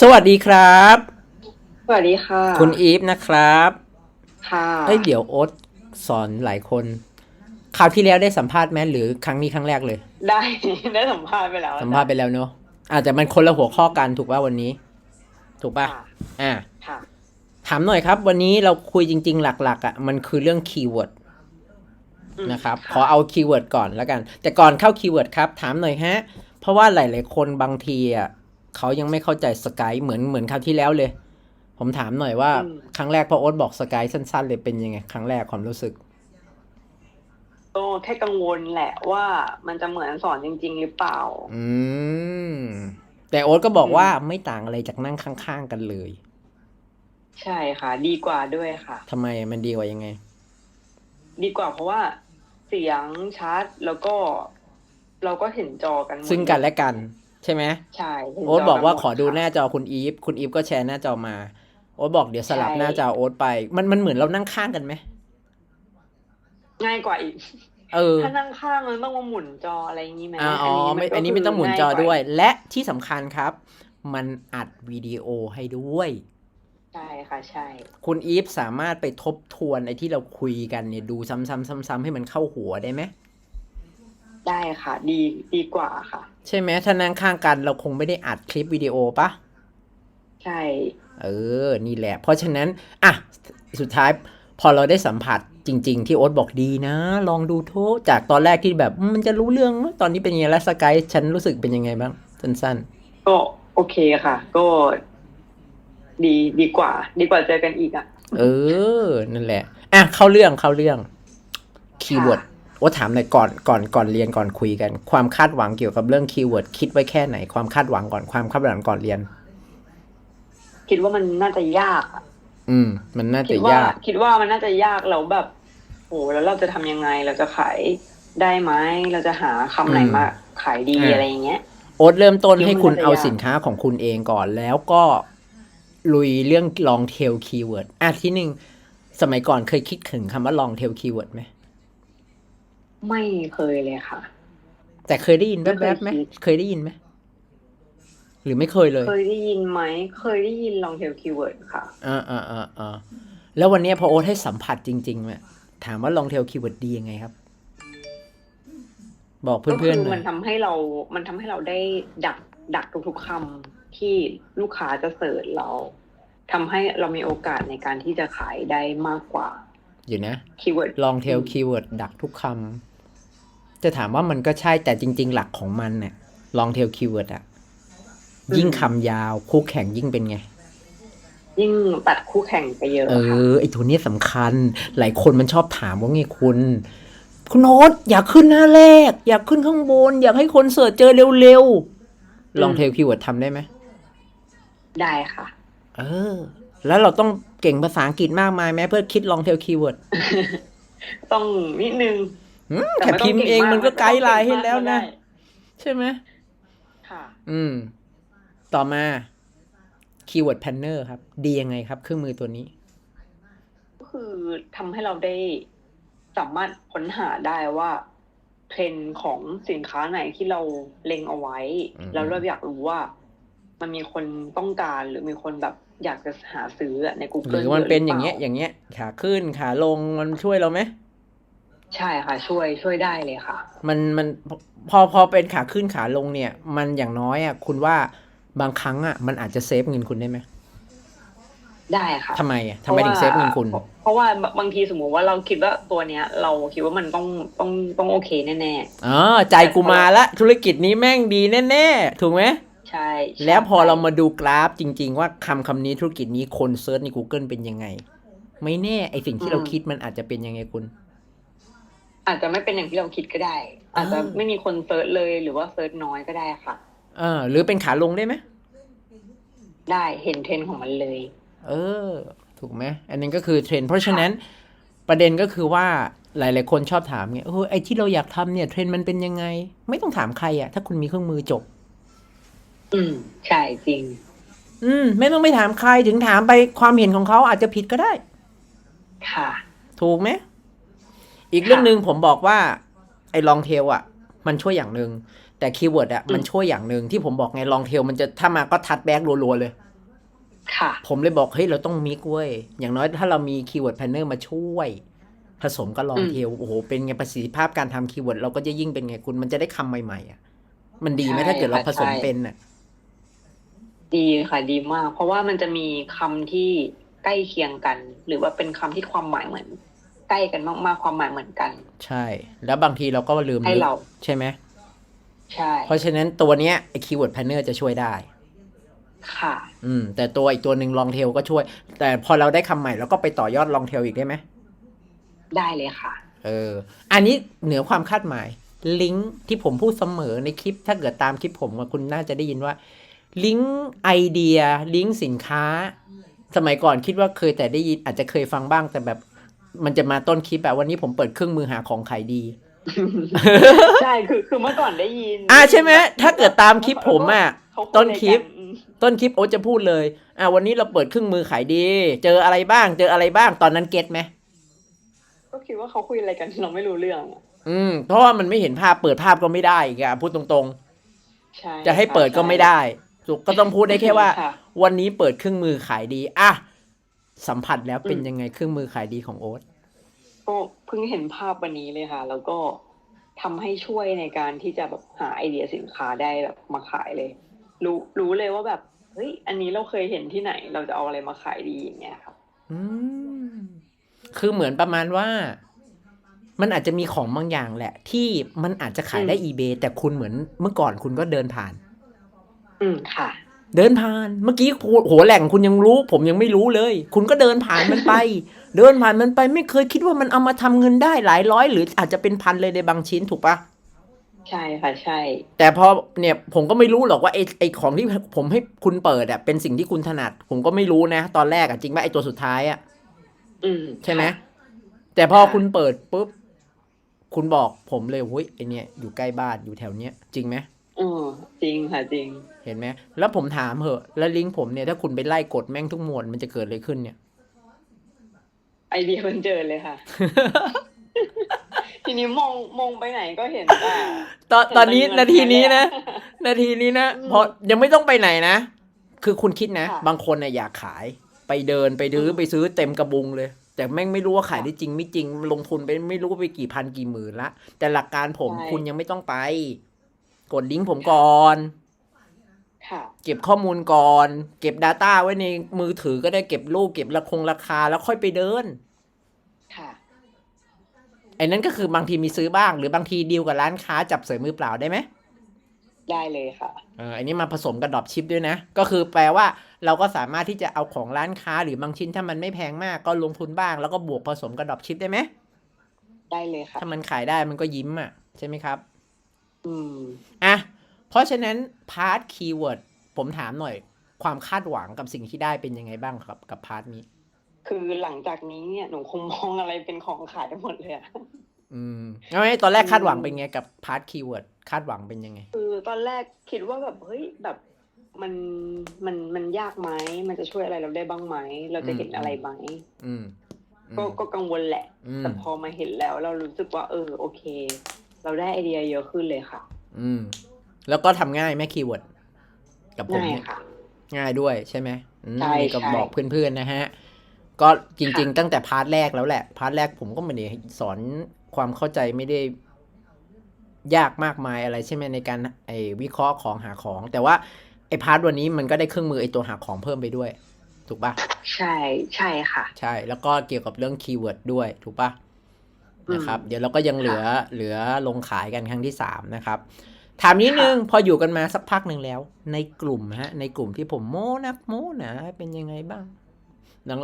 สวัสดีครับ สวัสดีค่ะ คุณอีฟนะครับ ค่ะเอ้ยเดี๋ยวโอ๊ตสอนหลายคน คราวที่แล้วได้สัมภาษณ์ไหมหรือครั้งนี้ครั้งแรกเลย ได้ ได้สัมภาษณ์ไปแล้วสัมภาษณ์ไปแล้วเนอะอาจจะมันคนละหัวข้อกันถูกป่ะวันนี้ ถูกป่ะค่ะอ่าค่ะ ถามหน่อยครับ วันนี้เราคุยจริง ๆ หลัก ๆ อะ มันคือเรื่องคีย์เวิร์ดอืมนะครับค่ะขอเอาคีย์เวิร์ดก่อนแล้วกัน แต่ก่อนเข้าคีย์เวิร์ดครับ ถามหน่อยฮะ เพราะว่าหลาย ๆ คนบางทีอะ เขายังไม่เข้าใจสกายเหมือนเหมือนคราวที่แล้วเลย ผมถามหน่อยว่า ครั้งแรกพอโอ๊ตบอกสกายสั้นๆ เลยเป็นยังไง ครั้งแรกความรู้สึกก็แค่กังวลแหละว่ามันจะเหมือนสอนจริง ๆ หรือเปล่า อืม แต่โอ๊ตก็บอกว่าไม่ต่างอะไรจากนั่งข้างๆกันเลย ใช่ค่ะ ดีกว่าด้วยค่ะทำไมมันดีกว่ายังไง ดีกว่าเพราะว่าเสียงชัดแล้วก็ เราก็เห็นจอกันหมดซึ่งกันและกัน ใช่ไหมใช่เห็นโอ๊ตบอกว่าหมขอดูหน้าค่ะจอคุณอีฟคุณอีฟก็แชร์หน้าจอมา โอ๊ตบอกเดี๋ยวสลับใช่หน้าจอโอ๊ตไป มันมันเหมือนเรานั่งข้างกันไหมง่ายกว่าอีกเออถ้านั่งข้างมันต้องมาหมุนจออะไรอย่างนี้ไหมอ่าอ๋อไม่อันนี้ไม่ต้องหมุนจอด้วย และที่สำคัญครับ มันอัดวิดีโอให้ด้วยใช่ค่ะใช่ คุณอีฟสามารถไปทบทวนไอ้ที่เราคุยกันเนี่ยดูซ้ำๆซ้ำๆให้มันเข้าหัวได้ไหมได้ค่ะ ดีดีกว่าค่ะ ใช่ไหมถ้านั่งข้างกันเราคงไม่ได้อัดคลิปวิดีโอปะใช่ เออ นี่แหละ เพราะฉะนั้น อะ สุดท้ายพอเราได้สัมผัสจริง ๆ ที่โอ๊ตบอกดีนะ ลองดูโทษจากตอนแรกที่แบบอืมมันจะรู้เรื่องไหมตอนนี้เป็นยังไงแล้วสกายฉันรู้สึกเป็นยังไงบ้างสั้นก็โอเคค่ะ ก็ดีดีกว่า ดีกว่าเจอกันอีกอะๆเออ นั่นแหละ อะ เข้าเรื่องเข้าเรื่องคีย์เวิร์ด โอ๊ตถามหน่อยก่อนก่อนก่อนเรียนก่อนคุยกัน ความคาดหวังเกี่ยวกับเรื่องคีย์เวิร์ดคิดไว้แค่ไหน ความคาดหวังก่อนความคาดหวังก่อนเรียน คิดว่ามันน่าจะยากอะอืม มันน่าคิจะดว่ายาก คิดว่ามันน่าจะยากแล้วแบบโหแล้วเราจะทำยังไงเราจะขายได้ไหมเราจะหาคำไหนอืมมาขายดีอ่าอะไรอย่างเงี้ยโอ๊ตเริ่มต้นให้คุณคิดว่ามันจะเอายากสินค้าของคุณเองก่อนแล้วก็ลุยเรื่อง long tail keyword อะที่หนึ่งสมัยก่อนเคยคิดถึงคำว่า long tail keyword ไหม ไม่เคยเลยค่ะ แต่เคยได้ยินไม่เคแวยบๆไหมคิดเคยได้ยินไหมหรือไม่เคยเลย เคยได้ยินไหม เคยได้ยินลองเทลคีย์เวิร์ดค่ะอ่าอ่าอ่าอ่าแล้ววันเนี้ยพอโอ๊ตให้สัมผัสจริงๆเนี่ยถามว่า long tail keyword ดียังไงครับ บอกก็คืเพื่อนๆหน่มัอนยทำให้เรา มันทำให้เราได้ดักดักทุกๆคำที่ลูกค้าจะเสิร์ชเราทำให้เรามีโอกาสในการที่จะขายได้มากกว่า อยู่นะคีย์เวิร์ด long tail keyword ดักทุกคำ จะถามว่ามันก็ใช่แต่จริง ๆ หลักของมันเนี่ย long tail keyword อะยิ่งคำยาวคู่แข่งยิ่งเป็นไง ยิ่งตัดคู่แข่งไปเยอะ เอค่ะอไอตัวเนี้ยสำคัญ หลายคนมันชอบถามว่าไงคุณ คุณโน้ตอยากขึ้นหน้าแรก อยากขึ้นข้างบน อยากให้คนเสิร์ชเจอเร็วๆ ลองเทลคีย์เวิร์ดทำได้ไหม ได้ค่ะ เออ แล้วเราต้องเก่งภาษาอังกฤษมากมายไหมเพื่อคิดลองเทลคีย์เวิร์ดต้องนิดนึง แค่พิมพ์เองมันก็ไกด์ไลน์ให้แล้วนะได้ใช่ไหมค่ะอืม ต่อมาคีย์เวิร์ดแพนเนอร์ครับ ดียังไงครับ เครื่องมือตัวนี้ ก็คือทำให้เราได้สามารถค้นหาได้ว่าเทรนด์ของสินค้าไหนที่เราเล็งเอาไว้ อืม แล้วเราอยากรู้ว่า มันมีคนต้องการหรือมีคนแบบอยากจะหาซื้ออะในห Google รือมันเป็นะอย่างเงี้ย อย่างเงี้ย ขาขึ้นขาลงมันช่วยเราไหม ใช่ค่ะ ช่วยช่วยได้เลยค่ะ มันมันพอพอเป็นขาขึ้นขาลงเนี่ย มันอย่างน้อยอะคุณว่าบางครั้งอะมันอาจจะเซฟเงินคุณได้ไหมได้ค่ะทำไมอะทำไมถึงเซฟเงินคุณพราะว่าเพราะว่าบางทีสมมุติว่าเราคิดว่าตัวเนี้ย เราคิดว่ามันต้องต้องต้องโอเคแน่อ๋อใจกูมาละธุรกิจนี้แม่งดีแน่ๆถูกไหมๆใช่ใช่ แล้วพอเรามาดูกราฟจริง ๆ ว่าคำคำนี้ธุรกิจนี้คนเซิร์ชใน Google เป็นยังไง ไม่แน่ไอสิ่งที่เราคิดมันอาจจะเป็นยังไงคุณ อาจจะไม่เป็นอย่างที่เราคิดก็ได้ อาจจะอ่าไม่มีคนเซิร์ชเลยหรือว่าเซิร์ชน้อยก็ได้ค่ะ เออ หรือเป็นขาลงได้ไหมได้เห็นเทรนด์ของมันเลย เออ ถูกไหมอันนั้นก็คือเทรนด์เพราะฉะนั้นประเด็นก็คือว่าหลาย ๆ คนชอบถามไงเออไอที่เราอยากทำเนี่ยเทรนด์มันเป็นยังไง ไม่ต้องถามใครอะถ้าคุณมีเครื่องมือจบ อืมใช่จริง อืม ไม่ต้องไปถามใครถึงถามไปความเห็นของเขาอาจจะผิดก็ได้ ค่ะ ถูกไหม อีกเรื่องหนึ่งผมบอกว่าไอ้ลองเทลอะมันช่วยอย่างหนึ่งแต่คีย์เวิร์ดอะมันช่วยอย่างหนึ่งที่ผมบอกไงลองเทลมันจะถ้ามาก็ทัดแบ็กรัวๆเลยค่ะผมเลยบอกเฮ้ยเราต้องมิกเว้ยอย่างน้อยถ้าเรามีคีย์เวิร์ดแพนเนอร์มาช่วย ผสมกับลองเทลโอ้โหเป็นไงประสิทธิภาพการทำคีย์เวิร์ดเราก็จะยิ่งเป็นไงคุณมันจะได้คำใหม่ๆอะมันดีไหมใช่ถ้าเกิดเราค่ะผสมใช่เป็นอะดีค่ะดีมาก เพราะว่ามันจะมีคำที่ใกล้เคียงกัน หรือว่าเป็นคำที่ความหมายเหมือน ใกล้กันมากๆความหมายเหมือนกัน ใช่ แล้วบางทีเราก็ลืมให้นึกเรา ใช่ไหมใช่ เพราะฉะนั้นตัวเนี้ยไอคีย์เวิร์ดแพนเนอร์จะช่วยได้ ค่ะ อืม แต่ตัวอีกตัวหนึ่งลองเทลก็ช่วย แต่พอเราได้คำใหม่เราก็ไปต่อยอดลองเทลอีกได้ไหมได้เลยค่ะ เออ อันนี้เหนือความคาดหมาย ลิงก์ที่ผมพูดเสมอในคลิป ถ้าเกิดตามคลิปผมอะคุณน่าจะได้ยินว่า ลิงก์ไอเดีย ลิงก์สินค้า สมัยก่อนคิดว่าเคยแต่ได้ยินอาจจะเคยฟังบ้างแต่แบบ มันจะมาต้นคลิปแบบวันนี้ผมเปิดเครื่องมือหาของขายดี ใช่คือคือเมื่อก่อนได้ยิน อ่าใช่ไหมถ้าเกิดตามคลิปผมอะเขายต้นคลิปกันอืมต้นคลิปโอ๊ตจะพูดเลย อ่าวันนี้เราเปิดเครื่องมือขายดี เจออะไรบ้าง เจออะไรบ้างตอนนั้นเก็ตไหมก็คิดว่าเขาคุยอะไรกันเราไม่รู้เรื่องอะอืม เพราะว่ามันไม่เห็นภาพเปิดภาพก็ไม่ได้อีกอะพูดตรงใช่ๆจะให้เปิดก็ไม่ได้ถูกก็ต้องพูดได้แค่ว่าค่ะวันนี้เปิดเครื่องมือขายดีอะ สัมผัสแล้วเป็นยังไงเครื่องมือขายดีของโอ๊ตก็เพิ่งเห็นภาพวันนี้เลยค่ะ แล้วก็ทำให้ช่วยในการที่จะแบบหาไอเดียสินค้าได้แบบมาขายเลย รู้รู้เลยว่าแบบเฮ้ยอันนี้เราเคยเห็นที่ไหน เราจะเอาอะไรมาขายดีอย่างเงี้ยครับอืมคือเหมือนประมาณว่า มันอาจจะมีของบางอย่างแหละ ที่มันอาจจะขายได้ eBay แต่คุณเหมือนเมื่อก่อนคุณก็เดินผ่าน อืมค่ะ เดินผ่าน เมื่อกี้โหโหแหล่งคุณยังรู้ ผมยังไม่รู้เลย คุณก็เดินผ่านมันไป เดินผ่านมันไปไม่เคยคิดว่ามันเอามาทำเงินได้หลายร้อย หรืออาจจะเป็นพันเลยในบางชิ้นถูกปะใช่ค่ะใช่ แต่พอเนี่ยผมก็ไม่รู้หรอกว่าไอ้ไอ้ของที่ผมให้คุณเปิดอะเป็นสิ่งที่คุณถนัด ผมก็ไม่รู้นะ ตอนแรกอะจริงป่ะไอ้ตัวสุดท้ายอะอืมใช่ไหมค่ะแต่พอค่ะคุณเปิดปุ๊บคุณบอกผมเลยเฮ้ยไอเนี่ยอยู่ใกล้บ้านอยู่แถวเนี้ยจริงไหม อืมจริงค่ะจริง เห็นไหมแล้วผมถามเหอะ แล้วลิงก์ผมเนี่ยถ้าคุณไปไล่กดแม่งทุกหมวดมันจะเกิดอะไรขึ้นเนี่ย ไอเดียมันเจอเลยค่ะ ทีนี้มองมองไปไหนก็เห็นแต่ตอนตอนนี้เห็นนาแต่ทีนี้เงินนะแหละนาทีนี้นะอืมเพราะยังไม่ต้องไปไหนนะ คือคุณคิดนะค่ะบางคนน่ะอยากขายไปเดินไปดื้ออืมไปซื้อเต็มกระบุงเลย แต่แม่งไม่รู้ว่าขายได้จริงไม่จริง ลงทุนไปไม่รู้ไปกี่พันกี่หมื่นละ แต่หลักการผมคุณยังไม่ต้องไป กดลิงก์ผมก่อน ค่ะเก็บข้อมูลก่อน เก็บ Data ไว้ในมือถือก็ได้เก็บรูปเก็บราคงราคาแล้วค่อยไปเดิน ค่ะ ไอ้นั่นก็คือบางทีมีซื้อบ้าง หรือบางทีดีลกับร้านค้าจับเสยมือเปล่าได้ไหมได้เลยค่ะ เอออันนี้มาผสมกับดรอปชิปด้วยนะ ก็คือแปลว่าเราก็สามารถที่จะเอาของร้านค้าหรือบางชิ้นถ้ามันไม่แพงมากก็ลงทุนบ้าง แล้วก็บวกผสมกับดรอปชิปได้ไหมได้เลยค่ะ ถ้ามันขายได้มันก็ยิ้มอะใช่ไหมครับ อืมอะ เพราะฉะนั้นพาร์ทคีย์เวิร์ดผมถามหน่อย ความคาดหวังกับสิ่งที่ได้เป็นยังไงบ้างครับ กับพาร์ทนี้ คือหลังจากนี้เนี่ยหนูคงมองอะไรเป็นของขายหมดเลยอะอืมเอาไหมตอนแรกคาดหวังเป็นไงกับพาร์ทคีย์เวิร์ดคาดหวังเป็นยังไง คือตอนแรกคิดว่าแบบเฮ้ยแบบมันมันมันยากไหมมันจะช่วยอะไรเราได้บ้างไหม เราจะเห็นอืมอะไรไหมอืมอืมก็ก็กังวลแหละ อืมแต่พอมาเห็นแล้วเรารู้สึกว่า เออ โอเค เราได้ไอเดียเยอะขึ้นเลยค่ะ อืม แล้วก็ทำง่ายไหมคีย์เวิร์ดกับผมง่ายเนี่ยค่ะง่ายด้วยใช่ไหมอืมใช่นี่ก็ใช่บอกเพื่อนๆนะฮะ ก็จริงค่ะๆตั้งแต่พาร์ทแรกแล้วแหละ พาร์ทแรกผมก็ไม่ได้สอนความเข้าใจไม่ได้ยากมากมายอะไรใช่ไหมในการไอ้วิเคราะห์ของหาของ แต่ว่าไอ้พาร์ทวันนี้มันก็ได้เครื่องมือไอ้ตัวหาของเพิ่มไปด้วย ถูกปะใช่ใช่ค่ะ ใช่แล้วก็เกี่ยวกับเรื่องคีย์เวิร์ดด้วย ถูกปะอืม นะครับ เดี๋ยวเราก็ยังเหลือเหลือลงขายกันครั้งที่สามนะครับ ถามนิดนึงพออยู่กันมาสักพักหนึ่งแล้ว ในกลุ่มฮะ ในกลุ่มที่ผมโม้นักโม้หนาเป็นยังไงบ้าง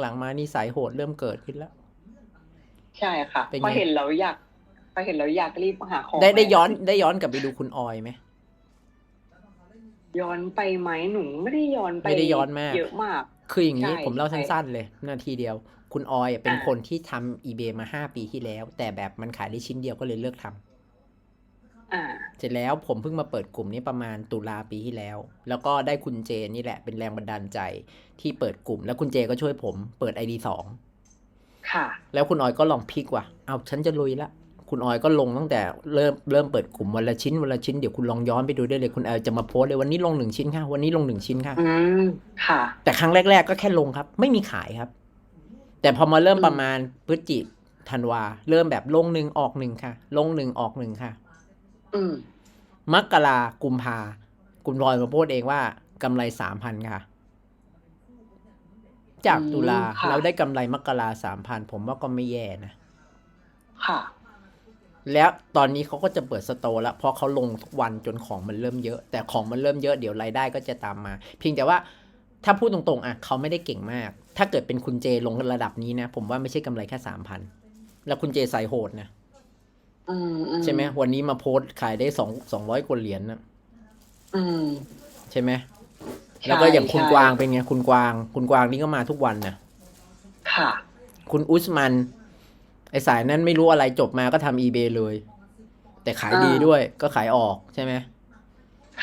หลังๆมานี่สายโหดเริ่มเกิดขึ้นแล้ว ใช่ค่ะเป็นไงพอเห็นเราอยากพอเห็นเราอยากรีบหาของได้ได้แล้วย้อนได้ย้อนกลับไปดูคุณออยไหมย้อนไปไหมหนูไม่ได้ย้อนไปไม่ได้ย้อนมากเยอะมาก คืออย่างนี้ใช่ผมเล่าใช่สั้นๆเลย นาทีเดียว คุณออยเป็นอ่าคนที่ทำ eBay มาห้าปีที่แล้ว แต่แบบมันขายได้ชิ้นเดียวก็เลยเลิกทำอ่าเสร็จแล้วผมเพิ่งมาเปิดกลุ่มนี้ประมาณตุลาปีที่แล้ว แล้วก็ได้คุณเจนี่แหละเป็นแรงบันดาลใจที่เปิดกลุ่ม แล้วคุณเจก็ช่วยผมเปิด ID สองค่ะ แล้วคุณออยก็ลองพลิกว่ะ เอาฉันจะลุยละคุณออยก็ลงตั้งแต่เริ่มเริ่มเปิดกลุ่มวันละชิ้นวันละชิ้นเดี๋ยวคุณลองย้อนไปดูได้เลยคุณแอลจะมาโพสต์เลยวันนี้ลงหนึ่งชิ้นค่ะ วันนี้ลงหนึ่งชิ้นค่ะ อืมค่ะ แต่ครั้งแรก ๆ ก็แค่ลงครับ ไม่มีขายครับ แต่พอมาเริ่มอืมประมาณพฤศจิธันวา เริ่มแบบลงหนึ่งออกหนึ่งค่ะ ลงหนึ่งออกหนึ่งค่ะอืมมกรากุมภาคุณลอยมาโพสต์เองว่ากำไรสามพันค่ะ จากตุลาอืมค่ะเราได้กำไรมกราสามพันผมว่าก็ไม่แย่นะ ค่ะ แล้วตอนนี้เขาก็จะเปิดสโตร์แล้วเพราะเขาลงทุกวันจนของมันเริ่มเยอะ แต่ของมันเริ่มเยอะเดี๋ยวรายได้ก็จะตามมา เพียงแต่ว่า ถ้าพูดตรงๆอะเขาไม่ได้เก่งมาก ถ้าเกิดเป็นคุณเจลงระดับนี้นะ ผมว่าไม่ใช่กำไรแค่สามพันแล้วคุณเจใส่โหดนะอืมอืใช่ไหมวันนี้มาโพสต์ขายได้สองสองร้อยกว่าเหรียญนะอืมใช่ไหมใช่แล้วก็อย่างคุณใช่กวางเป็นไงคุณกวาง คุณกวางนี่ก็มาทุกวันนะค่ะ คุณอุสมัน ไอสายนั้นไม่รู้อะไรจบมาก็ทำอีเบเลย แต่ขายดีอ่าด้วยก็ขายออกใช่ไหม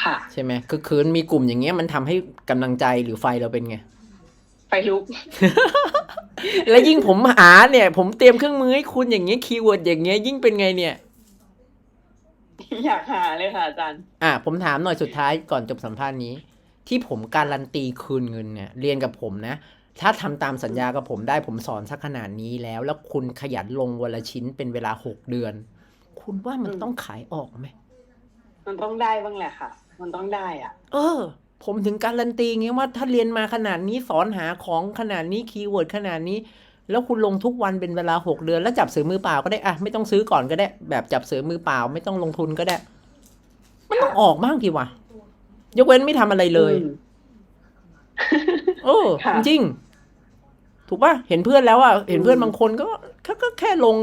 ค่ะใช่ไหมคือคืนมีกลุ่มอย่างเงี้ยมันทำให้กำลังใจหรือไฟเราเป็นไง ไฟลุก แล้วยิ่งผมหาเนี่ย ผมเตรียมเครื่องมือให้คุณอย่างเงี้ยคีย์เวิร์ดอย่างเงี้ยยิ่งเป็นไงเนี่ยอยากหาเลยค่ะอาจารย์ อะผมถามหน่อยสุดท้ายก่อนจบสัมภาษณ์นี้ ที่ผมการันตีคืนเงินเนี่ย เรียนกับผมนะ ถ้าทำตามสัญญากับผมได้ผมสอนสักขนาดนี้แล้ว แล้วคุณขยันลงวันละชิ้นเป็นเวลาหกเดือน คุณว่ามันอืมต้องขายออกไหมมันต้องได้บ้างแหละค่ะ มันต้องได้อะ เออ ผมถึงการันตีไงว่าถ้าเรียนมาขนาดนี้สอนหาของขนาดนี้คีย์เวิร์ดขนาดนี้ แล้วคุณลงทุกวันเป็นเวลาหกเดือน แล้วจับซื้อมือเปล่าก็ได้อะไม่ต้องซื้อก่อนก็ได้ แบบจับซื้อมือเปล่า ไม่ต้องลงทุนก็ได้ มันต้องออกบ้างทีวะยกเว้นไม่ทำอะไรเลยอืมเออค่ะจริงๆถูกป่ะเห็นเพื่อนแล้วอะเห็นเพื่อนอืมบางคนก็ก็ก็แค่ลง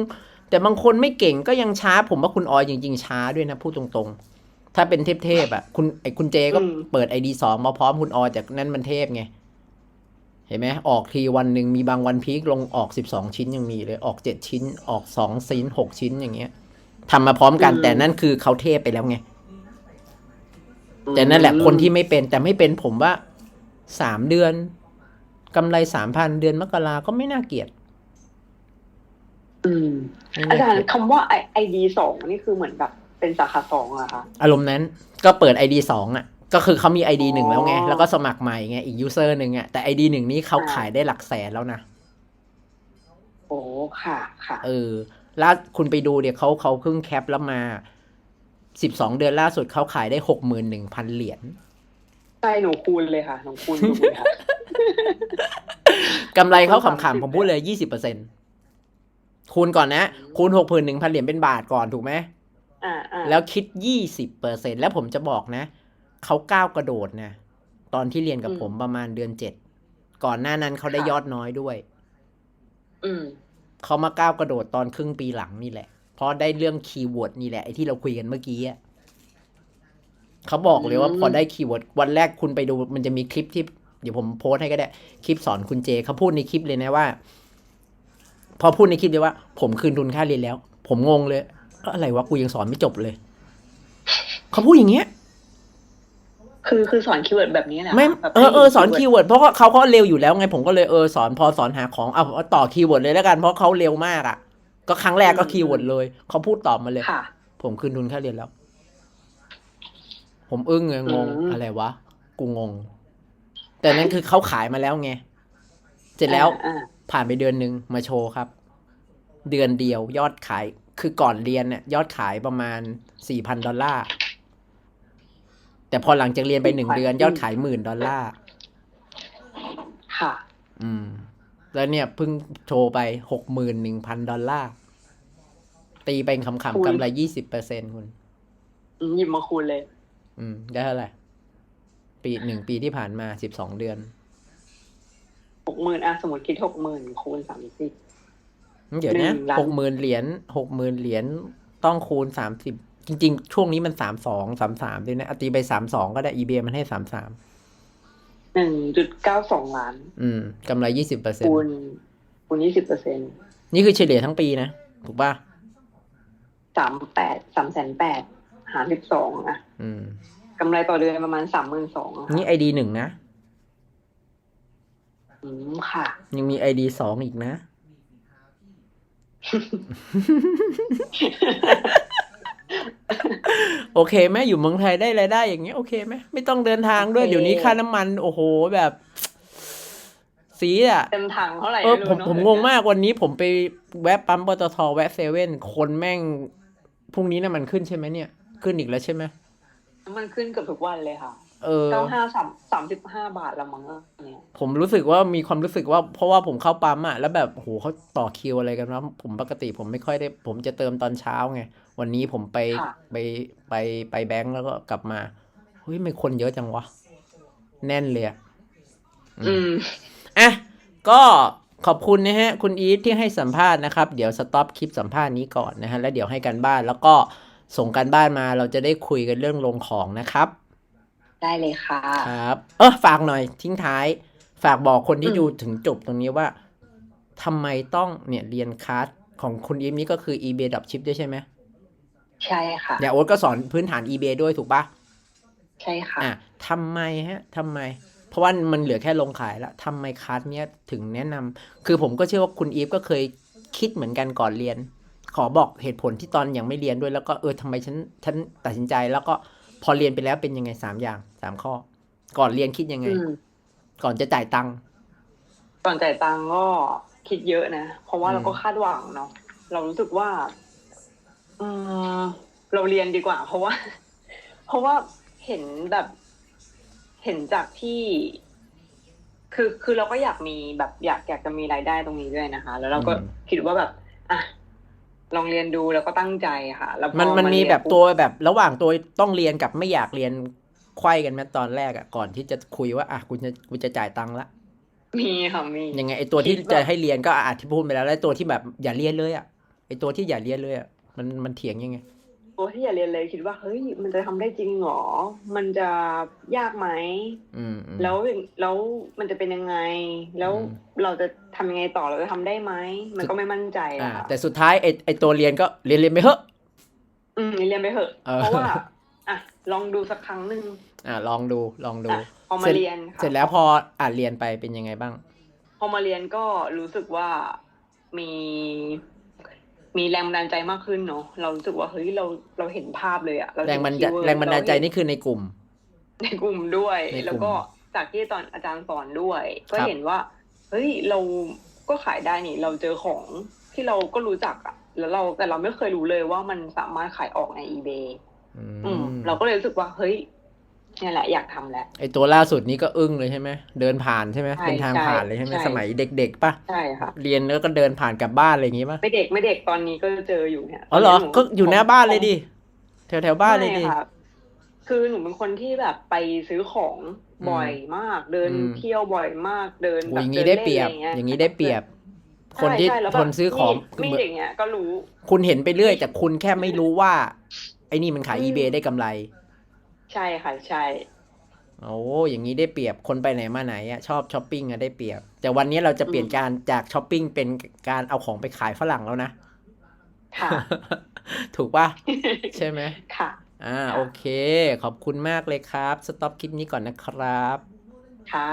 แต่บางคนไม่เก่งก็ยังช้า ผมว่าคุณออยจริง ๆ ช้าด้วยนะพูดตรงๆ ถ้าเป็นเทพๆอะ คุณไอ้คุณเจก็เปิดไอดีสองมาพร้อมคุณออยจากนั้นมันเทพไง เห็นไหมออกทีวันหนึ่งมีบางวันพีคลงออกสิบสองชิ้นยังมีเลย ออกเจ็ดชิ้น ออกสองชิ้นหกชิ้นอย่างเงี้ยทำมาพร้อมกันแต่นั่นคือเขาเทพไปแล้วไงแต่นั่นแหละคนที่ไม่เป็นแต่ไม่เป็นผมว่าสามเดือนกำไรสามพันเดือนมกราก็ไม่น่าเกลียดอืมไม่อาน่าจารเกลีย์ยดคำว่าไอดีสองนี่คือเหมือนแบบ เป็นสาขาสองอะคะอารมณ์นั้นก็เปิด ID สองอะก็คือเขามี ID หนึ่งแล้วไงอ๋อแล้วก็สมัครใหม่ไงอีกยูเซอร์หนึ่งอะแต่ ID หนึ่งนี้เขาอ่าขายได้หลักแสนแล้วนะโอ้ค่ะค่ะเออแล้วคุณไปดูเดี๋ยวเขาเขาเพิ่งแคปแล้วมาสิบสองเดือนล่าสุดเขาขายได้หกหมื่นหนึ่งพันเหรียญใช่หนูคูณเลยค่ะหนูคูณถูกเลยค่ะกำไรเขาคูณขำ30ๆผมพูดเลยยี่สิบเปอร์เซ็นคูณก่อนนะ คูณหกหมื่นหนึ่งพันเหรียญเป็นบาทก่อนถูกไหมอ่าอ่า แล้วคิดยี่สิบเปอร์เซ็นแล้วผมจะบอกนะ เขาก้าวกระโดดนะ ตอนที่เรียนกับผมประมาณเดือนเจ็ด ก่อนหน้านั้นเขาได้ยอดน้อยด้วยอืมเขามาก้าวกระโดดตอนครึ่งปีหลังนี่แหละ เพราะได้เรื่องคีย์เวิร์ดนี่แหละไอ้ที่เราคุยกันเมื่อกี้อะเขาบอกเลยว่าอืมพอได้คีย์เวิร์ดวันแรกคุณไปดูมันจะมีคลิปที่ เดี๋ยวผมโพสต์ให้ก็ได้ คลิปสอนคุณเจเขาพูดในคลิปเลยนะว่า พอพูดในคลิปเลยว่า ผมคืนทุนค่าเรียนแล้ว ผมงงเลยก็ อะไรวะกูยังสอนไม่จบเลยเขาพูดอย่างเงี้ย คือคือสอนคีย์เวิร์ดแบบนี้แหละไม่แบบเออเออสอนให้คีย์เวิร์ดเพราะว่าเขาเขาเร็วอยู่แล้วไงผมก็เลยเออสอนพอสอนหาของเอาเอาต่อคีย์เวิร์ดเลยแล้วกันเพราะเขาเร็วมากอะ ก็ครั้งแรกก็คีย์เวิร์ดเลยเขาพูดตอบมาเลยค่ะผมคืนทุนค่าเรียนแล้ว ผมอึ้งเลยงงอืมอะไรวะกูงง แต่นั่นคือเขาขายมาแล้วไงเสร็จแล้วอ่าผ่านไปเดือนหนึ่งมาโชว์ครับ เดือนเดียวยอดขาย คือก่อนเรียนเนี่ยยอดขายประมาณสี่พันดอลลาร์แต่พอหลังจากเรียนไปหนึ่งเดือน ยอดขายหมื่นดอลลาร์ค่ะ อืม แล้วเนี่ยเพิ่งโชว์ไปหกหมื่นหนึ่งพันดอลลาร์ตีเป็นคำคูณๆกำไรยี่สิบเปอร์เซ็นคุณอืมหยิบมาคูณเลย อืม ได้เท่าไหร่ ปีหนึ่งปีที่ผ่านมาสิบสองเดือนหกหมื่นอะสมมติคิดหกหมื่นคูณสามสิบ เดี๋ยวนะหนึ่งล้านหกหมื่นเหรียญหกหมื่นเหรียญต้องคูณสามสิบจริง ๆ ช่วงนี้มันสามสองสามสามด้วยนะเอาตีไปสามสองก็ได้อีเบมันให้สามสามหนึ่งจุดเก้าสองล้าน อืมกำไรยี่สิบเปอร์เซ็นคูณคูณยี่สิบเปอร์เซ็นนี่คือเฉลี่ยทั้งปีนะ ถูกป่ะสามแปดสามแสนแปดหารสิบสองอะอืมกำไรต่อเดือนประมาณสามหมื่นสองนี่ไอดีหนึ่งนะ อืมค่ะ ยังมีไอดีสองอีกนะ โอเคไหมอยู่เมืองไทยได้รายได้อย่างเงี้ยโอเคไหมไม่ต้องเดินทางด้วย โอเค เดี๋ยวนี้ค่าน้ำมัน โอ้โหแบบ สีอะ เต็มถังเท่าไหร่เออไม่ผมรู้เนอะผมงงมากวันนี้ผมไปแวะปั๊มปตทแวะเซเว่นคนแม่งพรุ่งนี้น้ำมันขึ้นใช่ไหมเนี่ย ขึ้นอีกแล้วใช่ไหมมันขึ้นเกือบทุกวันเลยค่ะ เออเก้าห้าสามสามสิบห้าบาทละมั้งเนี่ยผมรู้สึกว่ามีความรู้สึกว่าเพราะว่าผมเข้าปั๊มอะแล้วแบบโหเขาต่อคิวอะไรกันวะผมปกติผมไม่ค่อยได้ ผมจะเติมตอนเช้าไง วันนี้ผมไปค่ะไปไปไปแบงก์แล้วก็กลับมาเฮ้ยไม่คนเยอะจังวะ แน่นเลยอะอืมอะก็ขอบคุณนะฮะ คุณอีทที่ให้สัมภาษณ์นะครับ เดี๋ยวสต็อปคลิปสัมภาษณ์นี้ก่อนนะฮะ แล้วเดี๋ยวให้กันบ้านแล้วก็ส่งกันบ้านมาเราจะได้คุยกันเรื่องลงของนะครับ ได้เลยค่ะ ครับ เออฝากหน่อยทิ้งท้าย ฝากบอกคนที่อืมดูถึงจบตรงนี้ว่าทำไมต้องเนี่ยเรียนคลาสของคุณอีฟนี่ก็คือ eBay Dropship ด้วยใช่ไหมใช่ค่ะเนี่ยโอ๊ตก็สอนพื้นฐาน eBay ด้วยถูกปะใช่ค่ะอะทำไมฮะทำไม เพราะว่ามันเหลือแค่ลงขายแล้วทำไมคลาสเนี้ยถึงแนะนำคือผมก็เชื่อว่าคุณอีฟก็เคยคิดเหมือนกันก่อนเรียน ขอบอกเหตุผลที่ตอนยังไม่เรียนด้วยแล้วก็เออทำไมฉันฉันตัดสินใจแล้วก็ พอเรียนไปแล้วเป็นยังไงสามอย่างสามข้อ ก่อนเรียนคิดยังไงอืมก่อนจะจ่ายตังค์ก่อนจ่ายตังค์ก็คิดเยอะนะเพราะว่าอืมเราก็คาดหวังเนาะเรารู้สึกว่าอืมเราเรียนดีกว่า เพราะว่า เพราะว่าเห็นแบบเห็นจากที่ คือคือเราก็อยากมีแบบอยากอยากจะมีรายได้ตรงนี้ด้วยนะคะ แล้วเราก็คิดว่าแบบ อะ ลองเรียนดูแล้วก็ตั้งใจค่ะ แล้วพอมันมันมีาเรียแบบปุ๊ตัวแบบระหว่างตัวต้องเรียนกับไม่อยากเรียนไขว้กันไหมตอนแรกอะก่อนที่จะคุยว่าอะกูจะกูจะจ่ายตังค์ละมีค่ะมียังไงไอตัวที่คิดว่าจะให้เรียนก็อาจที่พูดไปแล้วแล้วตัวที่แบบอย่าเรียนเลยอะไอตัวที่อย่าเรียนเลยอะมันมันเถียงยังไง ตัวที่อยากเรียนเลยคิดว่าเฮ้ยมันจะทำได้จริงเหรอ มันจะยากไหมอืมอืมแล้วแล้วมันจะเป็นยังไง แล้วอืมเราจะทำยังไงต่อเราจะทำได้ไหมมันก็ไม่มั่นใจอ่าอะค่ะแต่สุดท้ายไอไอตัวเรียนก็เรียนเรียนไปเถอะอืมเรียนไปเถอะเออเพราะว่าอะลองดูสักครั้งหนึ่งอ่าลองดูลองดูอะพอมาเสร็จเรียนค่ะเสร็จแล้วพออ่านเรียนไปเป็นยังไงบ้าง พอมาเรียนก็รู้สึกว่ามี มีแรงบันดาลใจมากขึ้นเนาะเรารู้สึกว่าเฮ้ยเราเราเห็นภาพเลยอะเาแรงเห็บันคีย์เวิแรงบันดาลใจเห็นี่คือในกลุ่ม ในกลุ่มด้วยในกลุ่มแล้วก็จากที่ตอนอาจารย์สอนด้วย ก็ครับเห็นว่า เฮ้ยเราก็ขายได้นี่ เราเจอของที่เราก็รู้จักอะแล้วเราแต่เราไม่เคยรู้เลยว่ามันสามารถขายออกใน eBay อืมอืม เราก็เลยรู้สึกว่าเฮ้ย เนี่ยแหละอยากทำแล้วไอตัวล่าสุดนี้ก็อึ้งเลยใช่ไหมเดินผ่านใช่ไหมใช่เป็นทางใช่ผ่านเลยใช่ไหมใช่สมัยเด็กๆปะใช่ค่ะเรียนแล้วก็เดินผ่านกลับบ้านอะไรอย่างงี้ปะไม่เด็กไม่เด็กตอนนี้ก็เจออยู่เนี่ยอ๋อเหรอตนนี้ก็อยู่หน้าบ้านเลยดิแถวแถวๆบ้านเลยดิใช่ค่ะคือหนูเป็นคนที่แบบไปซื้อของบ่อยมาก เดินอืมเที่ยวบ่อยมากเดินโอ้แบยบอย่างเดินี้นได้เล่นเปรียอะบไรเงี้ยอย่างนี้ได้เปรียบ คนที่ใช่แล้วคนซื้อของมีดอย่างเงี้ยก็รู้ คุณเห็นไปเรื่อยแต่คุณแค่ไม่รู้ว่า ไอ้นี่มันขายอืม eBay ได้กำไร ใช่ค่ะใช่ โอ้อย่างนี้ได้เปรียบคนไปไหนมาไหนอะชอบช้อปปิ้งอะได้เปรียบ แต่วันนี้เราจะเปลี่ยนการจากช้อปปิ้งเป็นการเอาของไปขายฝรั่งแล้วนะ ค่ะ ถูกป่ะ ใช่ไหมค่ะ อ่า โอเค ขอบคุณมากเลยครับ สต็อปคลิปนี้ก่อนนะครับ ค่ะ